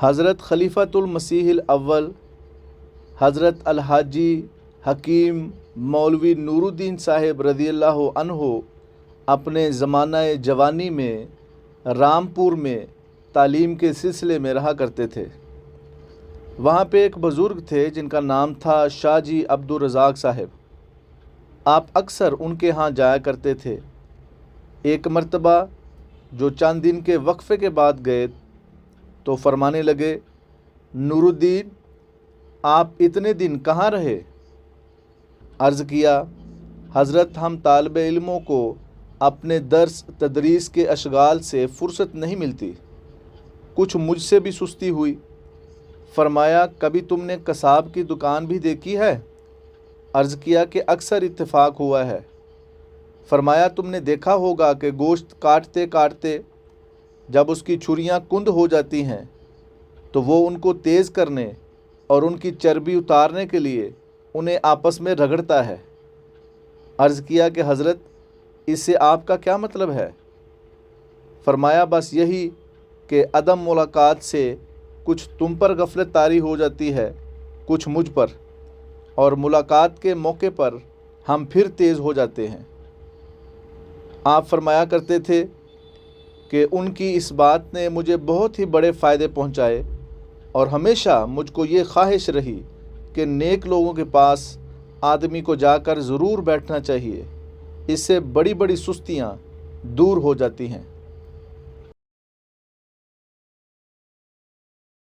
حضرت خلیفۃ المسیح الاول، حضرت الحاجی حکیم مولوی نور الدین صاحب رضی اللہ عنہ اپنے زمانہ جوانی میں رامپور میں تعلیم کے سلسلے میں رہا کرتے تھے۔ وہاں پہ ایک بزرگ تھے جن کا نام تھا شاہ جی عبد الرزاق صاحب۔ آپ اکثر ان کے ہاں جایا کرتے تھے۔ ایک مرتبہ جو چند دن کے وقفے کے بعد گئے تو فرمانے لگے نور الدین آپ اتنے دن کہاں رہے؟ عرض کیا، حضرت ہم طالب علموں کو اپنے درس تدریس کے اشغال سے فرصت نہیں ملتی۔ کچھ مجھ سے بھی سستی ہوئی۔ فرمایا، کبھی تم نے کساب کی دکان بھی دیکھی ہے؟ عرض کیا کہ اکثر اتفاق ہوا ہے۔ فرمایا، تم نے دیکھا ہوگا کہ گوشت کاٹتے کاٹتے جب اس کی چھریاں کند ہو جاتی ہیں، تو وہ ان کو تیز کرنے اور ان کی چربی اتارنے کے لیے انہیں آپس میں رگڑتا ہے۔ عرض کیا کہ حضرت، اس سے آپ کا کیا مطلب ہے؟ فرمایا، بس یہی کہ عدم ملاقات سے کچھ تم پر غفلت طاری ہو جاتی ہے، کچھ مجھ پر، اور ملاقات کے موقع پر ہم پھر تیز ہو جاتے ہیں۔ آپ فرمایا کرتے تھے کہ ان کی اس بات نے مجھے بہت ہی بڑے فائدے پہنچائے اور ہمیشہ مجھ کو یہ خواہش رہی کہ نیک لوگوں کے پاس آدمی کو جا کر ضرور بیٹھنا چاہیے، اس سے بڑی بڑی سستیاں دور ہو جاتی ہیں۔